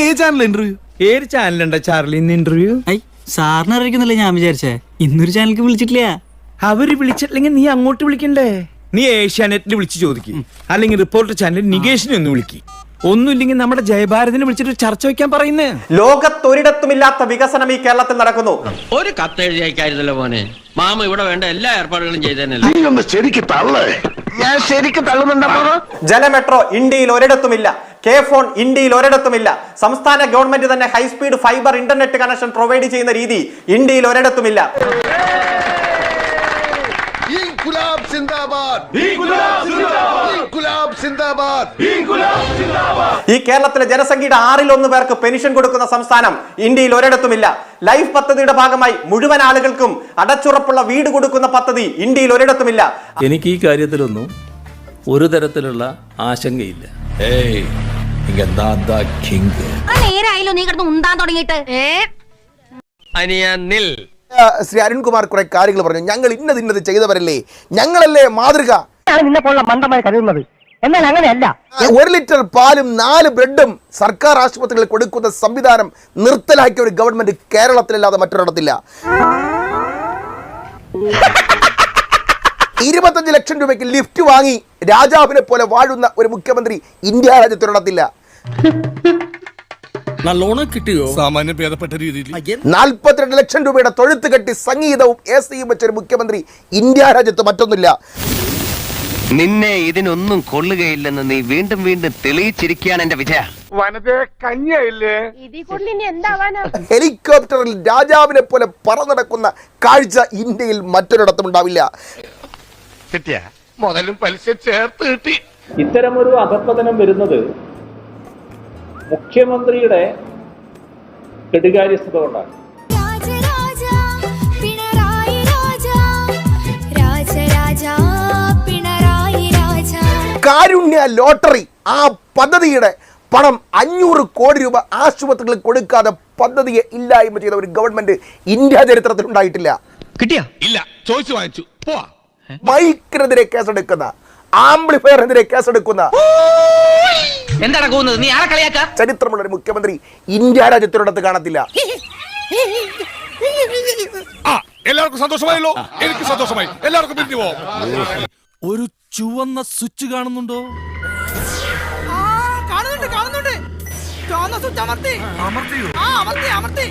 ഏത് channel interview ഏത് ചാനലുണ്ടോ ചാർലി ഇന്ന് ഇന്റർവ്യൂ ഐ സാറിന് അറിയിക്കുന്നില്ല ഞാൻ വിചാരിച്ചേ. ഇന്നൊരു ചാനലിക്ക് വിളിച്ചിട്ടില്ല. അവർ വിളിച്ചിട്ടില്ലെങ്കിൽ നീ അങ്ങോട്ട് വിളിക്കണ്ടേ? നീ ഏഷ്യാനെറ്റിൽ വിളിച്ച് ചോദിക്കും. അല്ലെങ്കിൽ റിപ്പോർട്ടർ ചാനൽ നികേഷിനെ ഒന്ന് വിളിക്കും. ഒന്നുമില്ലെങ്കിൽ നമ്മുടെ ജയഭാരതിനെ വിളിച്ചിട്ട് ചർച്ച വെക്കാൻ പറയുന്നേ. ലോകത്തൊരിടത്തുമില്ലാത്ത വികസനം ഈ കേരളത്തിൽ നടക്കുന്നു. ഒരു കത്ത് എഴുതി അയക്കായിരുന്നല്ലോ മോനെ. മാമ ഇവിടെ വേണ്ട എല്ലാ ഏർപ്പാടുകളും ചെയ്തേനല്ലേ. ശരിക്ക് തള്ളേ. ഞാൻ ശരിക്കും തള്ളുന്നുണ്ടോ ജലമെട്രോ ഇന്ത്യയിൽ ഒരിടത്തുമില്ല. കെ ഫോൺ ഇന്ത്യയിൽ ഒരിടത്തുമില്ല. സംസ്ഥാന ഗവൺമെന്റ് തന്നെ high speed fibre internet connection provide ചെയ്യുന്ന രീതി ഇന്ത്യയിൽ ഒരിടത്തുമില്ല. ഈ കേരളത്തിലെ ജനസംഖ്യയുടെ ആറിൽ ഒന്ന് പേർക്ക് പെൻഷൻ കൊടുക്കുന്ന സംസ്ഥാനം ഇന്ത്യയിൽ ഒരിടത്തുമില്ല. ലൈഫ് പദ്ധതിയുടെ ഭാഗമായി മുഴുവൻ ആളുകൾക്കും അടച്ചുറപ്പുള്ള വീട് കൊടുക്കുന്ന പദ്ധതി ഇന്ത്യയിൽ ഒരിടത്തുമില്ല. എനിക്ക് ഈ കാര്യത്തിലൊന്നും ഒരു തരത്തിലുള്ള ആശങ്കയില്ല. നീ കിടന്ന് ഉണ്ടാൻ തുടങ്ങിയിട്ട്. ഏ? അനിയ നിൽ. ശ്രീ അരുൺകുമാർ കുറെ കാര്യങ്ങൾ പറഞ്ഞു. ഞങ്ങൾ ഇന്നത് ഇന്നത് ചെയ്തവരല്ലേ? ഞങ്ങളല്ലേ മാതൃക? നിന്നെ പോലുള്ള മണ്ടമായി കരുതുന്നത്. എന്നാൽ അങ്ങനെയല്ല. ഒരു ലിറ്റർ പാലും നാല് ബ്രെഡും സർക്കാർ ആശുപത്രികളിൽ കൊടുക്കുന്ന സംവിധാനം നിർത്തലാക്കിയ ഒരു ഗവൺമെന്റ് കേരളത്തിലല്ലാതെ മറ്റൊരിടത്തില്ല. ഇരുപത്തഞ്ച് ലക്ഷം രൂപയ്ക്ക് ലിഫ്റ്റ് വാങ്ങി രാജാവിനെ പോലെ വാഴുന്ന ഒരു മുഖ്യമന്ത്രി ഇന്ത്യ രാജ്യത്തൊരിടത്തില്ല നല്ലോണം കിട്ടിയോ? സാമാന്യം ഭേദപ്പെട്ട രീതിയിൽ. നാൽപ്പത്തിരണ്ട് ലക്ഷം രൂപയുടെ തൊഴുത്ത് കെട്ടി സംഗീതവും എ സിയും വെച്ചൊരു മുഖ്യമന്ത്രി ഇന്ത്യ രാജ്യത്ത് മറ്റൊന്നില്ല നിന്നെ ഇതിനൊന്നും കൊള്ളുകയില്ലെന്ന് നീ വീണ്ടും വീണ്ടും തെളിയിച്ചിരിക്കുകയാണ് എന്റെ വിജയ. ഹെലികോപ്റ്ററിൽ രാജാവിനെ പോലെ പറന്നടക്കുന്ന കാഴ്ച ഇന്ത്യയിൽ മറ്റൊരിടത്തും ഉണ്ടാവില്ല കിട്ടിയ? മുതലും പലിശ ചേർത്ത് കിട്ടി. ഇത്തരമൊരു അധപ്പതനം വരുന്നത് മുഖ്യമന്ത്രിയുടെ കെടുകാര്യസ്ഥത കൊണ്ടാണ്. കാരുണ്യ ലോട്ടറി ആ പദ്ധതിയുടെ പണം അഞ്ഞൂറ് കോടി രൂപ ആശുപത്രികളിൽ കൊടുക്കാതെ പദ്ധതിയെ ഇല്ലായ്മ ചെയ്ത ഒരു ഗവൺമെന്റ് ഇന്ത്യ ചരിത്രത്തിൽ ഉണ്ടായിട്ടില്ല. കിട്ടിയ? ഇല്ല ചോദിച്ചു വാങ്ങിച്ചു. പോവാ. മൈക്കിനെതിരെ കേസെടുക്കുന്ന ആംബ്ലിഫയറിനെതിരെ കേസെടുക്കുന്ന എന്താണ് പോകുന്നത് നീ ആരെ കളിയാക്ക? ചരിത്രമുള്ള ഒരു മുഖ്യമന്ത്രി ഇന്ത്യ രാജ്യത്തിനടുത്ത് കാണത്തില്ല. ആ എല്ലാവർക്കും സന്തോഷമായല്ലോ. എനിക്ക് സന്തോഷമായി. എല്ലാവർക്കും പിരിഞ്ഞു പോവാം. ഒരു ചുവന്ന സ്വിച്ച് കാണുന്നുണ്ടോ? കാണുന്നുണ്ട് കാണുന്നുണ്ട്. ചുവന്ന സ്വിച്ച് അമർത്തി. അമർത്തിയോ? ആ അമർത്തി അമർത്തി.